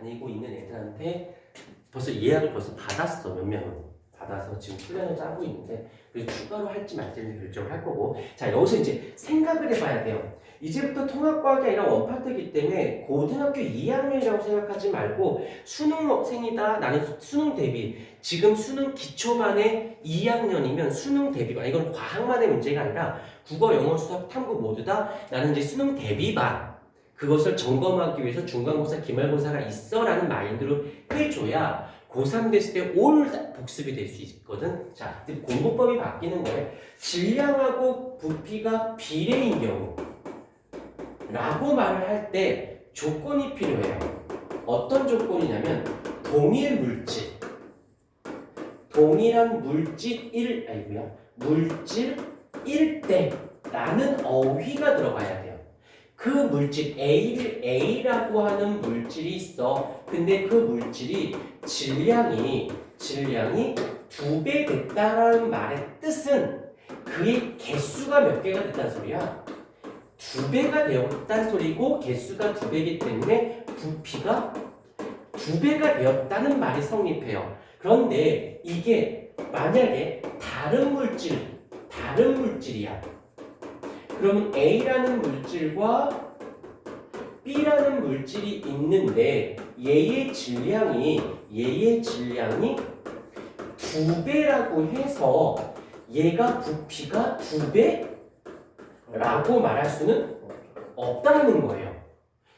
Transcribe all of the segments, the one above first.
다니고 있는 애들한테 벌써 예약을 벌써 받았어 몇 명은. 받아서 지금 플랜을 짜고 있는데 그래서 추가로 할지 말지는 결정을 할 거고. 자 여기서 이제 생각을 해봐야 돼요. 이제부터 통합과학이 아니라 원파트이기 때문에 고등학교 2학년이라고 생각하지 말고 수능생이다 나는 수- 수능 대비. 지금 수능 기초반에 2학년이면 수능 대비반. 이건 과학만의 문제가 아니라 국어 영어 수학 탐구 모두 다 나는 이제 수능 대비반 그것을 점검하기 위해서 중간고사 기말고사가 있어라는 마인드로 해줘야 고3 됐을 때 올 복습이 될 수 있거든. 자, 공부법이 바뀌는 거예요. 질량하고 부피가 비례인 경우 라고 말을 할 때 조건이 필요해요. 어떤 조건이냐면 동일 물질 동일한 물질 1 아이고야 물질 1대 라는 어휘가 들어가야 돼요. 그 물질 A를 A라고 하는 물질이 있어. 근데 그 물질이 질량이 질량이 두 배 됐다라는 말의 뜻은 그의 개수가 몇 개가 됐다는 소리야. 두 배가 되었다는 소리고 개수가 두 배이기 때문에 부피가 두 배가 되었다는 말이 성립해요. 그런데 이게 만약에 다른 물질, 다른 물질이야. 그러면 A라는 물질과 B라는 물질이 있는데 얘의 질량이 얘의 질량이 두 배라고 해서 얘가 부피가 두 배라고 말할 수는 없다는 거예요.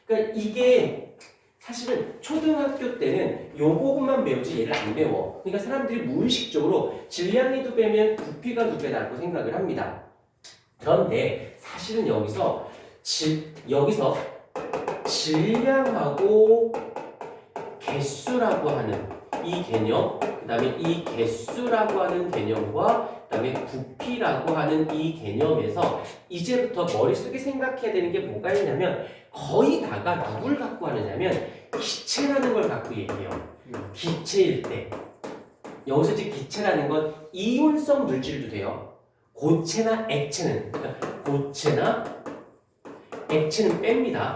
그러니까 이게 사실은 초등학교 때는 요거만 배우지 얘를 안 배워. 그러니까 사람들이 무의식적으로 질량이 두 배면 부피가 두 배라고 생각을 합니다. 그런데 사실은 여기서 질 여기서 질량하고 개수라고 하는 이 개념, 그 다음에 이 개수라고 하는 개념과 그 다음에 부피라고 하는 이 개념에서 이제부터 머릿속에 생각해야 되는 게 뭐가 있냐면 거의 다가 누굴 갖고 하느냐면 기체라는 걸 갖고 얘기해요. 기체일 때. 여기서 이제 기체라는 건 이온성 물질도 돼요. 고체나 액체는 고체나 액체는 뺍니다.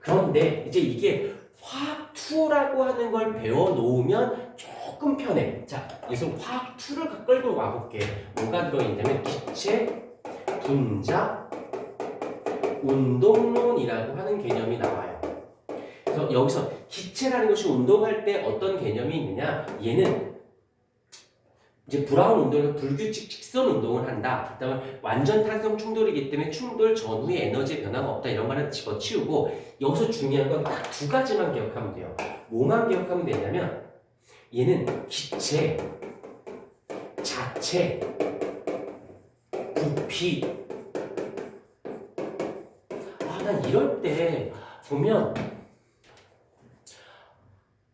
그런데 이제 이게 화학 2라고 하는 걸 배워 놓으면 조금 편해. 자, 여기서 화학 2를 끌고 와볼게. 뭐가 들어있냐면 기체, 분자, 운동론이라고 하는 개념이 나와요. 그래서 여기서 기체라는 것이 운동할 때 어떤 개념이 있느냐? 얘는 이제 브라운 운동에서 불규칙 직선 운동을 한다. 그다음에 완전 탄성 충돌이기 때문에 충돌 전후에 에너지 변화가 없다. 이런 말은 집어치우고 여기서 중요한 건 딱 두 가지만 기억하면 돼요. 뭐만 기억하면 되냐면 얘는 기체, 자체, 부피. 아, 난 이럴 때 보면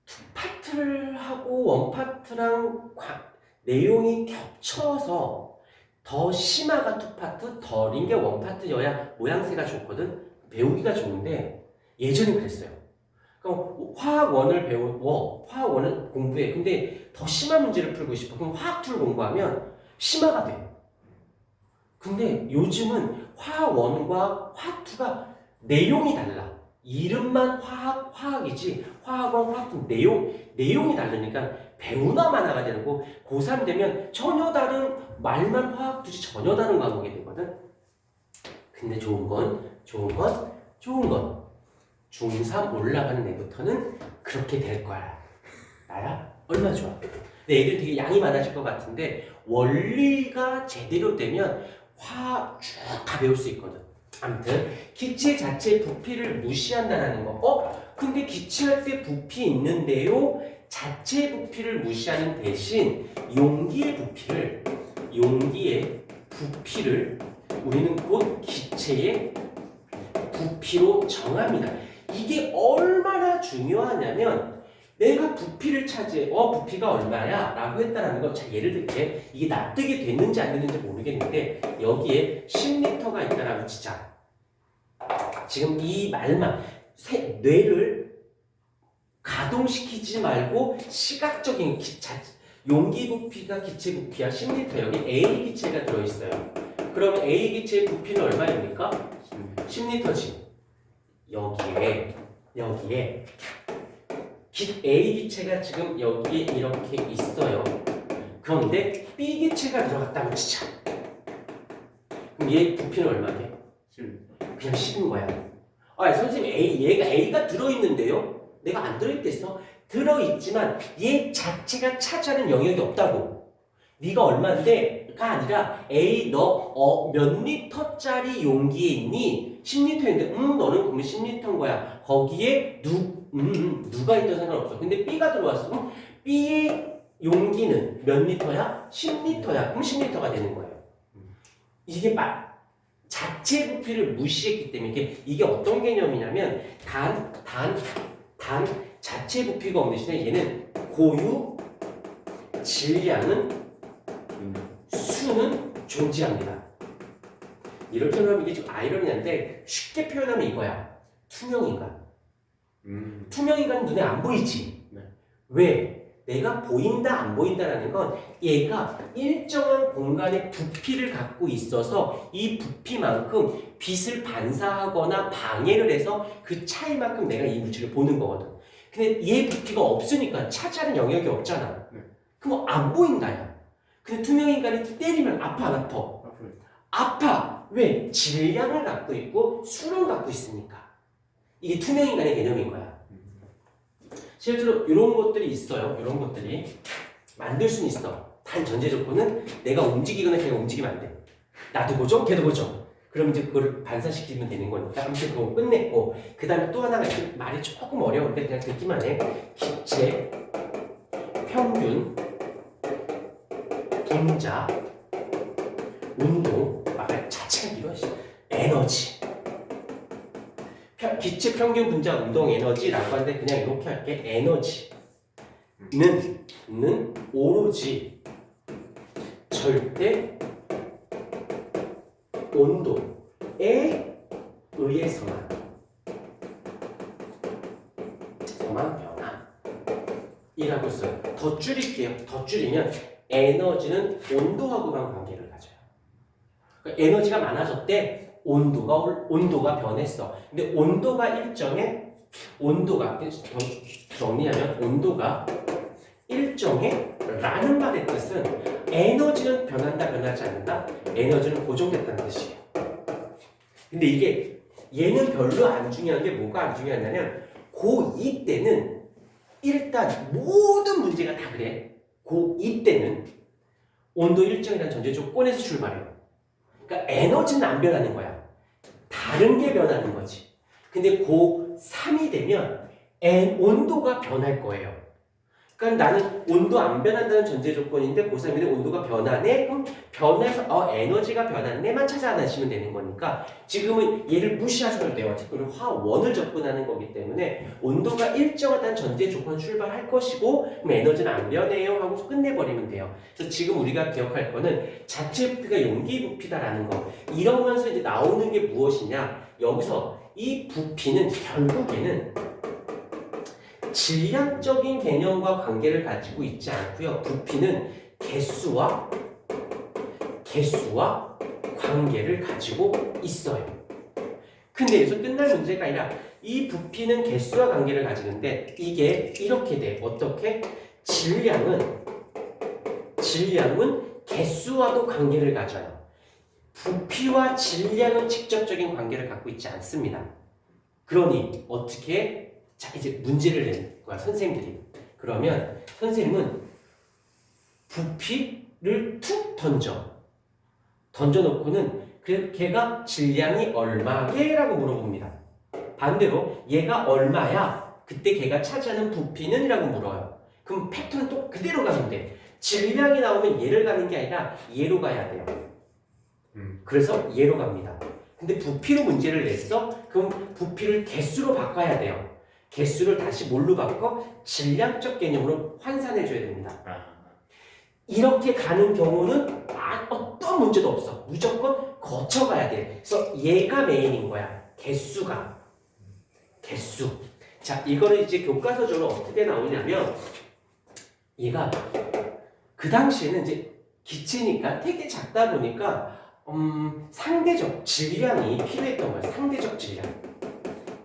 투 파트를 하고 원 파트랑 과- 내용이 겹쳐서 더 심화가 투 파트, 덜인 게 원 파트여야 모양새가 좋거든. 배우기가 좋은데 예전에 그랬어요. 그럼 화학 원을 배워, 화학 원을 공부해. 근데 더 심한 문제를 풀고 싶어. 그럼 화학 2를 공부하면 심화가 돼. 근데 요즘은 화학 원과 화학 2가 내용이 달라. 이름만 화학, 화학이지, 화학원, 화학 내용, 내용이 다르니까 배우나 되는 거 고3 되면 전혀 다른 말만 화학 두지 전혀 다른 과목이 되거든. 근데 좋은 건 좋은 건 좋은 건 중3 올라가는 애부터는 그렇게 될 거야. 나야 얼마 나 좋아. 근데 애들 되게 양이 많아질 것 같은데 원리가 제대로 되면 화학 쭉다 배울 수 있거든. 아무튼 기체 자체 부피를 무시한다는 거. 어? 근데 기체할 때 부피 있는데요. 자체 부피를 무시하는 대신 용기의 부피를 용기의 부피를 우리는 곧 기체의 부피로 정합니다. 이게 얼마나 중요하냐면 내가 부피를 차지해 어 부피가 얼마야? 라고 했다라는 거 자, 예를 들게 이게 납득이 됐는지 안 됐는지 모르겠는데 여기에 10리터가 있다라고 치자 지금 이 말만 세- 뇌를 가동시키지 말고 시각적인 기, 자, 용기 부피가 기체 부피야 10리터 여기 A 기체가 들어있어요 그러면 A 기체의 부피는 얼마입니까? 10리터지 여기에 여기에 기, A 기체가 지금 여기에 이렇게 있어요. 그런데 B 기체가 들어갔다고 치자. 그럼 얘 부피는 얼마게? 10. 그냥 10인 거야. 아, 선생님, A, 얘가 A가 들어있는데요? 내가 안 들어있댔어? 들어있지만 얘 자체가 차지하는 영역이 없다고. 네가 얼마인데가 아니라 A 너 어, 몇 리터짜리 용기에 있니? 10리터인데 음 너는 그러면 10리터인 거야. 거기에 누, 음, 음, 누가 있든 상관없어. 근데 B가 들어왔어. 음, B의 용기는 몇 리터야? 10리터야. 그럼 10리터가 되는 거예요. 이게 막 자체 부피를 무시했기 때문에 이게, 이게 어떤 개념이냐면 단, 단, 단 자체 부피가 없는 대신에 얘는 고유 질량은 음. 수는 존재합니다. 이렇게 하면 이게 좀 아이러니한데 쉽게 표현하면 이거야. 투명인간. 음. 투명인간은 눈에 안 보이지. 네. 왜? 내가 보인다 안 보인다라는 건 얘가 일정한 공간의 부피를 갖고 있어서 이 부피만큼 빛을 반사하거나 방해를 해서 그 차이만큼 내가 이 물질을 보는 거거든. 근데 얘 부피가 없으니까 차지하는 영역이 없잖아. 네. 그럼 안 보인다야. 근데 투명 인간이 때리면 아파 안 아파? 아파. 왜? 질량을 갖고 있고 수를 갖고 있으니까. 이게 투명 인간의 개념인 거야. 실제로 이런 것들이 있어요. 이런 것들이 만들 수는 있어. 단 전제 조건은 내가 움직이거나 걔가 움직이면 안 돼. 나도 고정, 걔도 고정. 그럼 이제 그걸 반사시키면 되는 거니까 아무튼 그거 끝냈고 그 다음에 또 하나가 있 말이 조금 어려운데 그냥 듣기만 해. 기체 평균 분자 운동 말 자체가 씨. 에너지 평- 기체 평균 분자 운동 에너지라고 하는데 그냥 이렇게 할게 에너지는 는 오로지 절대 온도에 의해서만 서만 변화이라고 써요. 더 줄일게요. 더 줄이면 에너지는 온도하고만 관계를 가져요. 그러니까 에너지가 많아졌대. 온도가 올- 온도가 변했어. 근데 온도가 일정해 온도가 더 정리하면 온도가 일정해 라는 말의 뜻은 에너지는 변한다 변하지 않는다 에너지는 고정됐다는 뜻이에요. 근데 이게 얘는 별로 안 중요한 게 뭐가 안 중요하냐면 고2 때는 일단 모든 문제가 다 그래. 고2 때는 온도 일정이라는 전제 조건에서 출발해요. 그러니까 에너지는 안 변하는 거야. 다른 게 변하는 거지. 근데 고3이 되면 에, 온도가 변할 거예요. 그러니까 나는 온도 안 변한다는 전제 조건인데 고3인데 온도가 변하네? 그럼 변해서 어 에너지가 변했네만 찾아내시면 되는 거니까 지금은 얘를 무시하셔도 돼요. 특별히 화원을 접근하는 거기 때문에 온도가 일정하다는 전제 조건 출발할 것이고 그럼 에너지는 안 변해요 하고 끝내버리면 돼요. 그래서 지금 우리가 기억할 거는 자체 부피가 용기 부피다라는 거 이러면서 이제 나오는 게 무엇이냐 여기서 이 부피는 결국에는 질량적인 개념과 관계를 가지고 있지 않고요. 부피는 개수와 개수와 관계를 가지고 있어요. 근데 여기서 끝날 문제가 아니라 이 부피는 개수와 관계를 가지는데 이게 이렇게 돼. 어떻게? 질량은 질량은 개수와도 관계를 가져요. 부피와 질량은 직접적인 관계를 갖고 있지 않습니다. 그러니 어떻게 자 이제 문제를 내는 거야 선생님들이. 그러면 선생님은 부피를 툭 던져. 던져놓고는 그 걔가 질량이 얼마게 라고 물어봅니다. 반대로 얘가 얼마야? 그때 걔가 차지하는 부피는? 이라고 물어요. 그럼 팩터는 또 그대로 가면 돼. 질량이 나오면 얘를 가는 게 아니라 얘로 가야 돼요. 음. 그래서 얘로 갑니다. 근데 부피로 문제를 냈어? 그럼 부피를 개수로 바꿔야 돼요. 개수를 다시 뭘로 바꿔? 질량적 개념으로 환산해 줘야 됩니다. 아. 이렇게 가는 경우는 아, 어떤 문제도 없어. 무조건 거쳐가야 돼. 그래서 얘가 메인인 거야. 개수가. 개수. 자, 이거는 이제 교과서적으로 어떻게 나오냐면 얘가 그 당시에는 이제 기체니까 되게 작다 보니까 음, 상대적 질량이 필요했던 거야. 상대적 질량.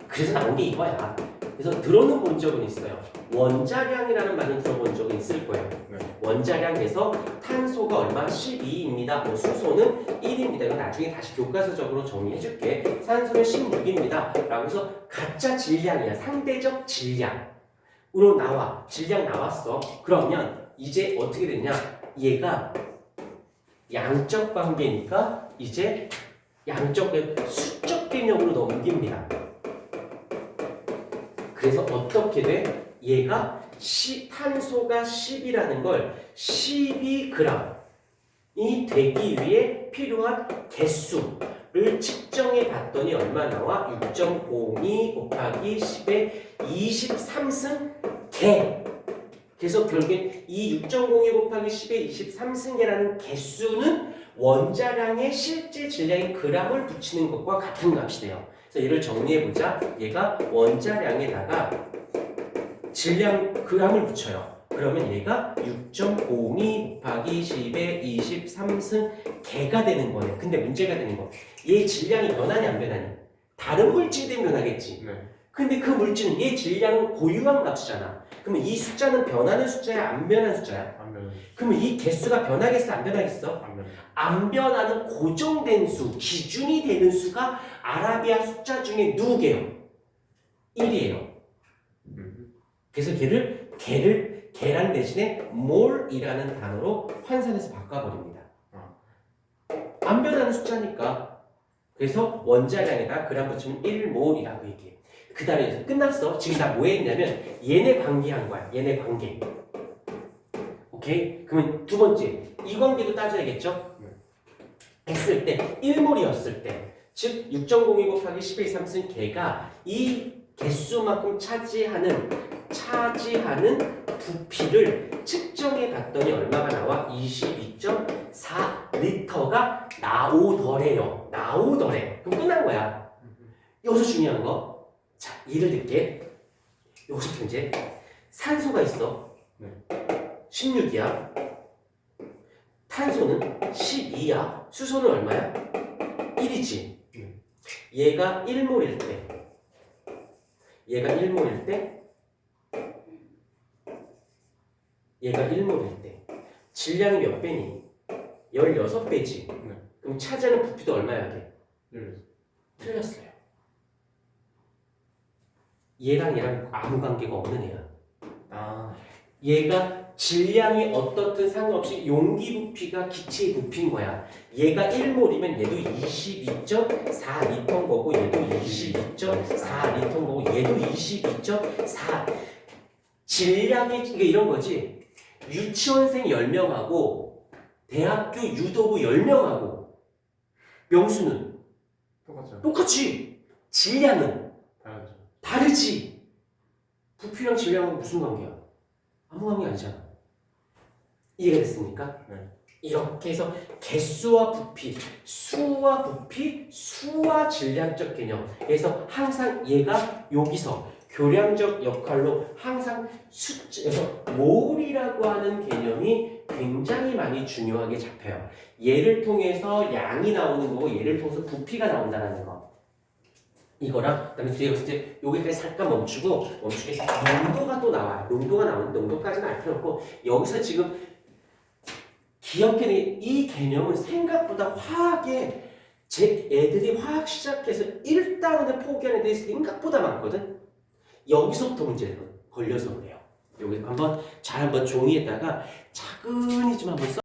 그래서 나온 게 이거야. 그래서 들어는 본 적은 있어요. 원자량이라는 말은 들어본 적은 있을 거예요. 네. 원자량에서 탄소가 얼마? 12입니다. 뭐 수소는 1입니다. 이거 나중에 다시 교과서적으로 정리해 줄게. 산소는 16입니다. 라고 해서 가짜 질량이야. 상대적 질량으로 나와. 질량 나왔어. 그러면 이제 어떻게 됐냐? 얘가 양적 관계니까 이제 양적 수적 개념으로 넘깁니다. 그래서 어떻게 돼? 얘가 시, 탄소가 10이라는 걸 12g이 되기 위해 필요한 개수를 측정해 봤더니 얼마 나와? 6.02 곱하기 10의 23승 개. 그래서 결국엔 이 6.02 곱하기 10의 23승계라는 개수는 원자량의 실제 질량인 g을 붙이는 것과 같은 값이 돼요. 그래서 얘를 정리해 보자. 얘가 원자량에다가 질량 g을 붙여요. 그러면 얘가 6.02 곱하기 10의 23승 개가 되는 거네. 근데 문제가 되는 거. 얘 질량이 변하니 안 변하니? 다른 물질이 변하겠지. 네. 근데 그 물질은 얘 질량은 고유한 값이잖아. 그러면 이 숫자는 변하는 숫자야, 안 변하는 숫자야? 안 변. 그러면 이 개수가 변하겠어, 안 변하겠어? 안 변. 안 변하는 고정된 수, 기준이 되는 수가 아라비아 숫자 중에 누구게요? 1이에요. 음. 그래서 걔를 개를 계란 대신에 몰이라는 단어로 환산해서 바꿔버립니다. 안 변하는 숫자니까. 그래서 원자량에다 그람 붙이면 1몰이라고 얘기해. 그 다음에 끝났어. 지금 나뭐 했냐면 얘네 관계한 거야. 얘네 관계. 오케이? 그러면 두 번째 이 관계도 따져야겠죠? 네. 했을 때 1몰이었을 때, 즉 6.02 곱하기 11 3승 개가 이 개수만큼 차지하는 차지하는 부피를 측정해 봤더니 얼마가 나와? 22.4 리터가 나오더래요. 나오더래. 그럼 끝난 거야. 여기서 중요한 거. 자, 예를 들게. 여기서 이제 산소가 있어. 네. 16이야. 탄소는 12야. 수소는 얼마야? 1이지. 네. 얘가 1몰일 때. 얘가 1몰일 때. 얘가 1몰일 때. 질량이 몇 배니? 16배지. 네. 그럼 차지하는 부피도 얼마야 돼? 네. 틀렸어요. 얘랑 얘랑 아무 관계가 없는 애야. 아. 얘가 질량이 어떻든 상관없이 용기 부피가 기체의 부피인 거야. 얘가 1몰이면 얘도 22.4리터인 거고 얘도 22.4리터인 거고 얘도 22.4 질량이 이게 이런 거지. 유치원생 10명하고 대학교 유도부 10명하고 명수는 똑같죠. 똑같이 질량은 다르지. 부피랑 질량은 무슨 관계야? 아무 관계 아니잖아. 이해가 됐습니까? 네. 이렇게 해서 개수와 부피, 수와 부피, 수와 질량적 개념. 그래서 항상 얘가 여기서 교량적 역할로 항상 숫자에서 몰이라고 하는 개념이 굉장히 많이 중요하게 잡혀요. 얘를 통해서 양이 나오는 거고 얘를 통해서 부피가 나온다는 거. 이거랑 그다음에 뒤에 여기서 이제 여기까지 잠깐 멈추고 멈추게 농도가 또 나와요. 농도가 나오는데 농도까지는 알 필요 없고 여기서 지금 기억해내 이 개념은 생각보다 화학에 제 애들이 화학 시작해서 1단원에 포기하는 애들이 생각보다 많거든. 여기서부터 문제가 걸려서 그래요. 여기 한번 잘 한번 종이에다가 차근히 좀 한번 써.